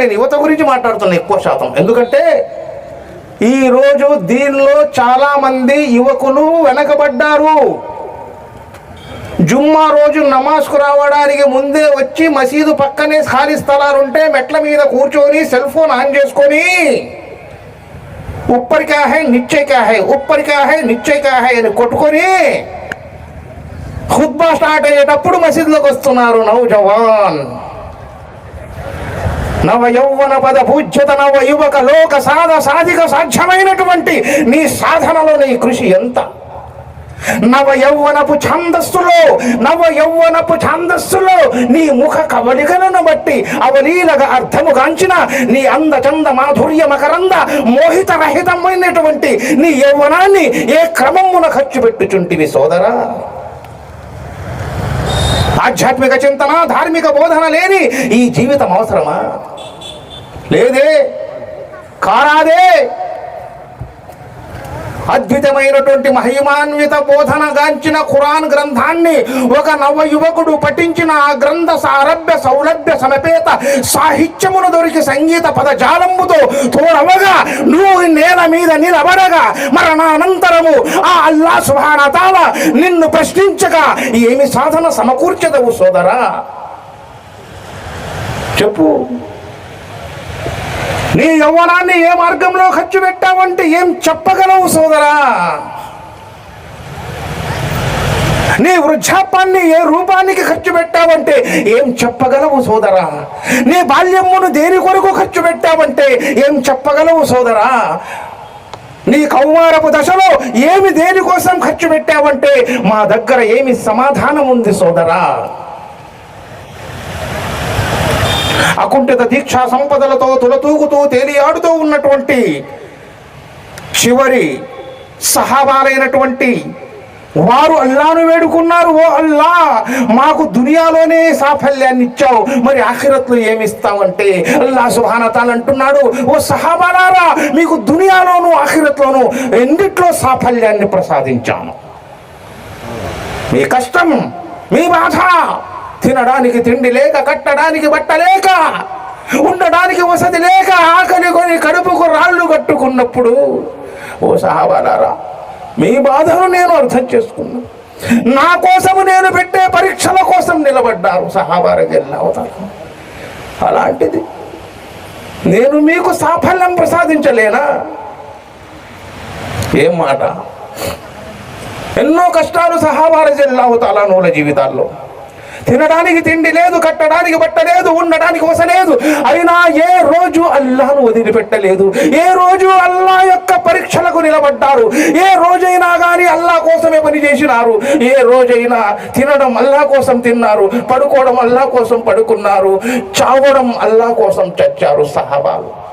నేను యువత గురించి మాట్లాడుతున్నా ఎక్కువ శాతం. ఎందుకంటే ఈరోజు దీనిలో చాలామంది యువకులు వెనకబడ్డారు. జుమ్మా రోజు నమాజ్కు రావడానికి ముందే వచ్చి మసీదు పక్కనే ఖాళీ స్థలాలు ఉంటే మెట్ల మీద కూర్చొని సెల్ ఫోన్ ఆన్ చేసుకొని ఉప్పర్ క్యా హై నిశ్చయ్ క్యా హై హై క్యా హై అని కొట్టుకొని ఖుద్బా స్టార్ట్ అయ్యేటప్పుడు మసీదులోకి వస్తున్నారు నౌజవాన్. జవాన్ యౌవన పద పూజ్యత నవ యువక లోక సాధ సాధిక సాధ్యమైనటువంటి నీ సాధనలో నీ కృషి ఎంత? నవ యౌవనపు ఛాందస్సులో నవ యౌవనపు ఛాందస్సులో నీ ముఖ కవళికలను బట్టి అవలీలగా అర్థము కాంచిన నీ అందచంద మాధుర్య మకరంద మోహిత రహితమైనటువంటి నీ యౌవనాన్ని ఏ క్రమమున ఖర్చు పెట్టుచుంటివి సోదరా? ఆధ్యాత్మిక చింతన ధార్మిక బోధన లేని ఈ జీవితం అవసరమా? లేదే? కారాదే? అద్భుతమైనటువంటి మహిమాన్విత బోధన గాంచిన ఖురాన్ గ్రంథాన్ని ఒక నవ యువకుడు పఠించిన ఆ గ్రంథ సారభ్య సౌలభ్య సమపేత సాహిత్యమును దొరికి సంగీత పదజాలముతో తోడవగా నువ్వు నేల మీద నిలబడగా మరణానంతరము ఆ అల్లా సుభానతాల నిన్ను ప్రశ్నించగా ఏమి సాధన సమకూర్చదవు సోదరా? చెప్పు. నీ యవ్వనాన్ని ఏ మార్గంలో ఖర్చు పెట్టావంటే ఏం చెప్పగలవు సోదరా? నీ వృద్ధాపాన్ని ఏ రూపానికి ఖర్చు పెట్టావంటే ఏం చెప్పగలవు సోదరా? నీ బాల్యమును దేని కొరకు ఖర్చు పెట్టావంటే ఏం చెప్పగలవు సోదరా? నీ కౌమారపు దశలో ఏమి దేనికోసం ఖర్చు పెట్టావంటే మా దగ్గర ఏమి సమాధానం ఉంది సోదరా? అకుంఠిత దీక్షా సంపదలతో తులతూగుతూ తేలియాడుతూ ఉన్నటువంటి చివరి సహాబాలైనటువంటి వారు అల్లాను వేడుకున్నారు ఓ అల్లా మాకు దునియాలోనే సాఫల్యాన్ని ఇచ్చావు మరి ఆఖిరత్లో ఏమిస్తావంటే? అల్లా సుభానతాలు అంటున్నాడు ఓ సహాబాలారా మీకు దునియాలోను ఆఖిరత్లోను రెండిట్లో సాఫల్యాన్ని ప్రసాదించాను? మీ కష్టం మీ బాధ తినడానికి తిండి లేక కట్టడానికి బట్ట లేక ఉండడానికి వసతి లేక ఆకలి కొని కడుపుకు రాళ్ళు కట్టుకున్నప్పుడు ఓ సహాబాలారా మీ బాధను నేను అర్థం చేసుకున్నా. నా కోసము నేను పెట్టే పరీక్షల కోసం నిలబడ్డారు సహాబార అవుతారు అలాంటిది నేను మీకు సాఫల్యం ప్రసాదించలేనా? ఏం మాట? ఎన్నో కష్టాలు సహాబార జిల్లావుతాలా నూల జీవితాల్లో. తినడానికి తిండి లేదు కట్టడానికి బట్ట లేదు ఉండడానికి వసలేదు అయినా ఏ రోజు అల్లాను వదిలిపెట్టలేదు. ఏ రోజు అల్లా యొక్క పరీక్షలకు నిలబడ్డారు. ఏ రోజైనా కానీ అల్లా కోసమే పని చేసినారు. ఏ రోజైనా తినడం అల్లా కోసం తిన్నారు పడుకోవడం అల్లా కోసం పడుకున్నారు చావడం అల్లా కోసం చచ్చారు సహాబాలు.